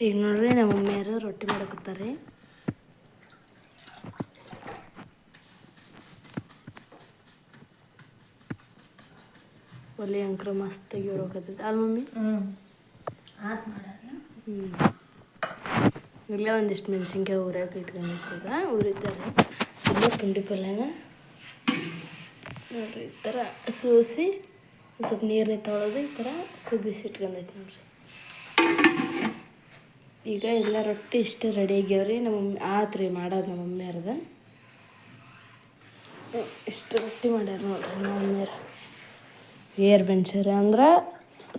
ಈಗ ನೋಡ್ರಿ ನಮ್ಮ ಮಮ್ಮಿಯರು ರೊಟ್ಟಿ ಮಾಡಕತ್ತಾರೆ ಒಲೆ ಅಂಕ್ರ ಮಸ್ತ್ ಹೊರಕತ್ತೈತೆ ಅಲ್ಲ ಮಮ್ಮಿ? ಹ್ಞೂ ಇಲ್ಲೇ ಒಂದಿಷ್ಟು ಮೆಣಸಿನ್ಕಾಯಿ ಊರಾಗ ಇಟ್ಕೊಂಡಿರ್ತದ ಉರಿತಾರೆ ತುಂಬ ಪುಂಡಿ ಪಲ್ಯನ. ನೋಡ್ರಿ ಈ ಥರ ಸೋಸಿ ಸ್ವಲ್ಪ ನೀರನ್ನ ತೊಳೆದು ಈ ಥರ ಕುದಿಸಿ ಇಟ್ಕೊಂಡೈತಿ ನೋಡ್ರಿ. ಈಗ ಎಲ್ಲ ರೊಟ್ಟಿ ಇಷ್ಟು ರೆಡಿ ಆಗ್ಯಾವ್ರಿ. ನಮ್ಮ ಆತ್ರಿ, ಮಾಡೋದು ನಮ್ಮ ಮಮ್ಮಿಯರ್ದು ಇಷ್ಟು ರೊಟ್ಟಿ ಮಾಡ್ಯಾರ ನೋಡ್ರಿ ನಮ್ಮ ಮಮ್ಮಿಯರು ಏರ್ ಬೆಣ್ಸರ ಅಂದ್ರೆ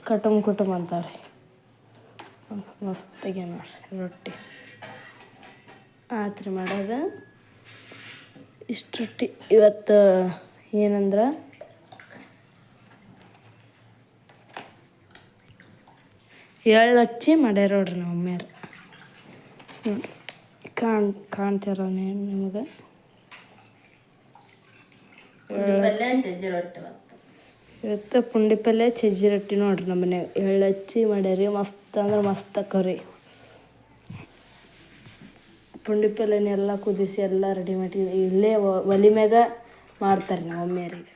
ಕಟುಮ್ ಕುಟುಂಬ ಅಂತಾರೆ ಮಸ್ತಾಗಿ ನೋಡ್ರಿ ರೊಟ್ಟಿ. ಆತ್ರಿ ಮಾಡೋದು. ಇಷ್ಟು ರೊಟ್ಟಿ ಇವತ್ತು, ಏನಂದ್ರೆ? ಎಳ್ಳು ಹಚ್ಚಿ ಮಾಡ್ಯಾರ ನೋಡ್ರಿ ನಮ್ಮ ಮಮ್ಮಿಯರು ಕಾಣ್ ಕಾಣ್ತಾರ ನಿಮಗೆ? ಇವತ್ತು ಪುಂಡಿ ಪಲ್ಯ ಚಜ್ಜಿ ರೊಟ್ಟಿ ನೋಡ್ರಿ ನಮ್ಮ ಮನ್ಯಾಗ ಎಳ್ಳು ಹಚ್ಚಿ ಮಾಡ್ಯಾರಿ ಮಸ್ತ್ ಅಂದ್ರೆ ಮಸ್ತ್ ಕರಿ. ಪುಂಡಿ ಪಲ್ಯನೆಲ್ಲ ಕುದಿಸಿ ಎಲ್ಲ ರೆಡಿ ಮಾಡಿ ಇಲ್ಲೇ ಒಲಿ ಮ್ಯಾಗ ಮಾಡ್ತಾರೆ ನಮ್ಮ ಮಮ್ಮಿಯರಿಗೆ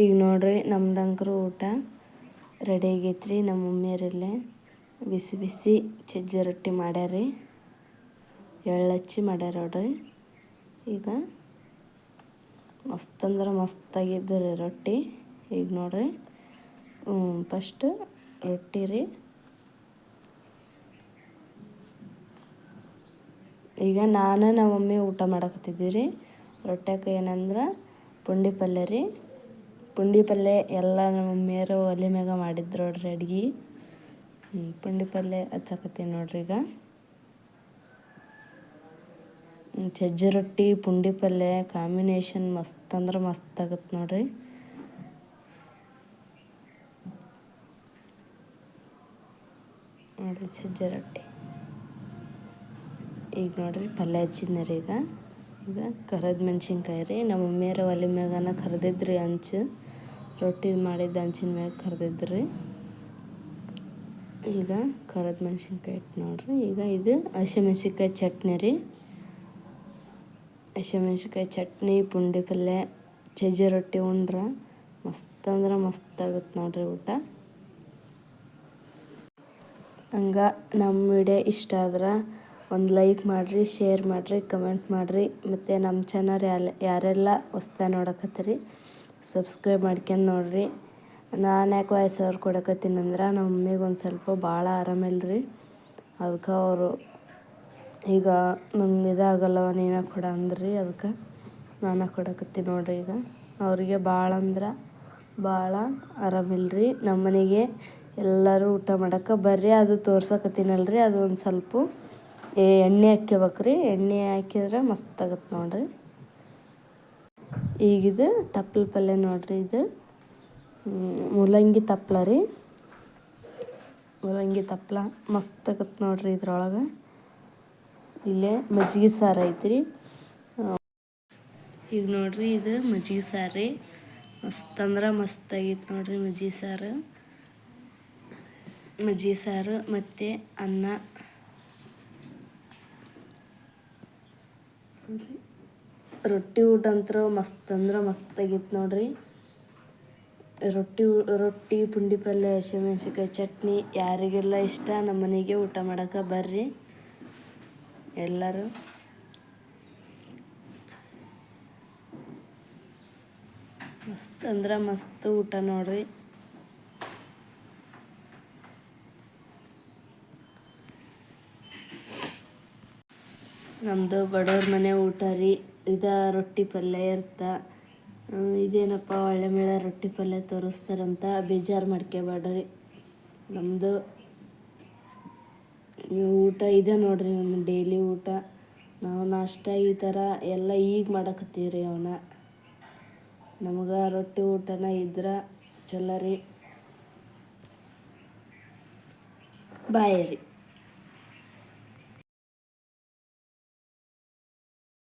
ಈಗ ನೋಡ್ರಿ ನಮ್ದಂಕರು ಊಟ ರೆಡಿ ಆಗೈತ್ರಿ ನಮ್ಮ ಮಮ್ಮಿಯರಲ್ಲೇ ಬಿಸಿ ಬಿಸಿ ಚಜ್ಜಿ ರೊಟ್ಟಿ ಮಾಡ್ಯಾರಿ ಎಳ್ಳು ಹಚ್ಚಿ ಮಾಡ್ಯಾರ ನೋಡ್ರಿ. ಈಗ ಮಸ್ತ್ ಅಂದ್ರೆ ಮಸ್ತಾಗಿದ್ದು ರೀ ರೊಟ್ಟಿ. ಈಗ ನೋಡ್ರಿ. ಫಸ್ಟ್ ರೊಟ್ಟಿ ರೀ. ಈಗ ನಾನು ನಮ್ಮ ಮಮ್ಮಿ ಊಟ ಮಾಡಕತ್ತಿದ್ದೀವಿ ರೀ. ರೊಟ್ಯಾಕ ಏನಂದ್ರೆ ಪುಂಡಿ ಪಲ್ಯ ರೀ. ಪುಂಡಿ ಪಲ್ಯ ಎಲ್ಲ ನಮ್ಮ ಮಮ್ಮಿಯರು ಒಲೆ ಮ್ಯಾಗ ಮಾಡಿದ್ರು ನೋಡ್ರಿ ಅಡ್ಗೆ. ಪುಂಡಿ ಪಲ್ಯ ಹಚ್ಚಕತ್ತೀನಿ ನೋಡ್ರಿ ಈಗ. ಸಜ್ಜಿ ರೊಟ್ಟಿ, ಪುಂಡಿ ಪಲ್ಯ ಕಾಂಬಿನೇಷನ್ ಮಸ್ತ್ ಅಂದ್ರೆ ಮಸ್ತ್ ಆಗತ್ತೆ ನೋಡ್ರಿ. ನೋಡ್ರಿ ಸಜ್ಜೆ ರೊಟ್ಟಿ. ಈಗ ನೋಡ್ರಿ ಪಲ್ಯ ಹಚ್ಚಿದ್ನ ರೀ ಈಗ. ಈಗ ಕರದ ಮೆಣಸಿನ್ಕಾಯಿ ರೀ. ನಮ್ಮ ಮಮ್ಮಿಯರ ಒಲೆ ಮ್ಯಾಗನ ಕರ್ದಿದ್ರಿ ಹಂಚು. ರೊಟ್ಟಿ ಮಾಡಿದ ಹಂಚಿನ ಮ್ಯಾಗ ಕರೆದಿದ್ರಿ. ಈಗ ಕರದ ಮೆಣಸಿನ್ಕಾಯಿ ಇಟ್ಟು ನೋಡ್ರಿ. ಈಗ ಇದು ಹಸಿಮೆಣ್ಸಿನ್ಕಾಯಿ ಚಟ್ನಿ ರೀ. ಹಸಿಮೆಣ್ಸಿನ್ಕಾಯಿ ಚಟ್ನಿ, ಪುಂಡಿ ಪಲ್ಯ ಸಜ್ಜಿ ರೊಟ್ಟಿ, ಉಂಡ್ರೆ. ಮಸ್ತ್ ಅಂದ್ರೆ ಮಸ್ತ್ ಆಗುತ್ತೆ ನೋಡ್ರಿ ಊಟ. ಹಂಗೆ ನಮ್ಮ ವಿಡಿಯೋ ಇಷ್ಟ ಆದ್ರೆ ಒಂದು ಲೈಕ್ ಮಾಡಿರಿ, ಶೇರ್ ಮಾಡಿರಿ, ಕಮೆಂಟ್ ಮಾಡಿರಿ. ಮತ್ತು ನಮ್ಮ ಚಾನಲ್ ಯಾರ ಯಾರೆಲ್ಲ ಹೊಸ್ದಾಗಿ ನೋಡಕತ್ತೀರಿ ಸಬ್ಸ್ಕ್ರೈಬ್ ಮಾಡ್ಕೊಂಡು ನೋಡ್ರಿ. ನಾನು ಯಾಕೆ ವಯಸ್ಸವ್ರು ಕೊಡಕತ್ತೀನಂದ್ರೆ ಕೊಡಕತ್ತೀನಿ ಅಂದ್ರೆ ನಮ್ಮ ಮಮ್ಮಿಗೆ ಒಂದು ಸ್ವಲ್ಪ ಭಾಳ ಆರಾಮಿಲ್ಲ ರೀ ಅದಕ್ಕೆ ಅವರು ಈಗ ನಂಗೆ ಇದಾಗಲ್ಲವ ನೀನೇ ಕೊಡ ಅಂದ್ರಿ ಅದಕ್ಕೆ ನಾನು ಕೊಡಕತ್ತೀನಿ ನೋಡಿರಿ ಈಗ. ಅವರಿಗೆ ಭಾಳ ಅಂದ್ರೆ ಭಾಳ ಆರಾಮಿಲ್ಲ ರೀ ಎಲ್ಲರೂ ಊಟ ಮಾಡಕ್ಕೆ ಬರ್ರಿ, ಅದು ತೋರ್ಸಕತ್ತೀನಲ್ರಿ, ಅದು ಒಂದು ಸ್ವಲ್ಪ ಏ ಎಣ್ಣೆ ಹಾಕ್ಯಬೇಕ್ರಿ. ಎಣ್ಣೆ ಹಾಕಿದ್ರೆ ಮಸ್ತ್ ಆಗತ್ತೆ ನೋಡ್ರಿ. ಈಗಿದು ತಪ್ಪಲ ಪಲ್ಯ ನೋಡಿರಿ ಇದು. ಮೂಲಂಗಿ ತಪ್ಪಲ ರೀ. ಮೂಲಂಗಿ ತಪ್ಪಲ ಮಸ್ತ್ ಆಗತ್ತೆ ನೋಡ್ರಿ ಇದ್ರೊಳಗೆ. ಇಲ್ಲೇ ಮಜ್ಜಿಗೆ ಸಾರು ಐತ್ರಿ ಈಗ ನೋಡ್ರಿ ಇದು ಮಜ್ಜಿಗೆ ಸಾರು ರೀ ಮಸ್ತ್ ಅಂದ್ರೆ ಮಸ್ತ್ ಆಗೈತೆ ನೋಡ್ರಿ ಮಜ್ಜಿಗೆ ಸಾರು ಮಜ್ಜಿಗೆ ಸಾರು ಮತ್ತು ಅನ್ನ. ರೊಟ್ಟಿ ಊಟ ಅಂತೂ ಮಸ್ತ್ ಅಂದ್ರೆ ಮಸ್ತ್ ಆಗೈತೆ ನೋಡ್ರಿ. ರೊಟ್ಟಿ ರೊಟ್ಟಿ, ಪುಂಡಿ ಪಲ್ಯ, ಹಸಿಮೆಣ್ಸಿನ್ಕಾಯಿ, ಚಟ್ನಿ ಯಾರಿಗೆಲ್ಲ ಇಷ್ಟ ನಮ್ಮ ಮನೆಗೆ ಊಟ ಮಾಡಕ್ಕೆ ಬರ್ರಿ. ಎಲ್ಲರೂ ಮಸ್ತ್ ಅಂದ್ರೆ ಮಸ್ತ್ ಊಟ ನೋಡ್ರಿ. ನಮ್ಮದು ಬಡವ್ರ ಮನೆ ಊಟ ರೀ, ಇದ ರೊಟ್ಟಿ ಪಲ್ಯ ಇರ್ತ. ಇದೇನಪ್ಪ ಒಳ್ಳೆ ಮೇಳ ರೊಟ್ಟಿ ಪಲ್ಯ ತೋರಿಸ್ತಾರಂತ, ಬೇಜಾರು ಮಾಡ್ಕೋಬೇಡ್ರಿ ನಮ್ಮದು ಊಟ ಇದೆ ನೋಡ್ರಿ ನಮ್ಮ ಡೈಲಿ ಊಟ. ನಾವು ನಾಷ್ಟ ಈ ಥರ ಎಲ್ಲ ಈಗ ಮಾಡಕತ್ತೀವಿ ರೀ ಅವನ್ನ ನಮಗೆ ರೊಟ್ಟಿ ಊಟನ ಇದ್ರೆ ಚಲೋ ರೀ. ಬಾಯ್ ರೀ.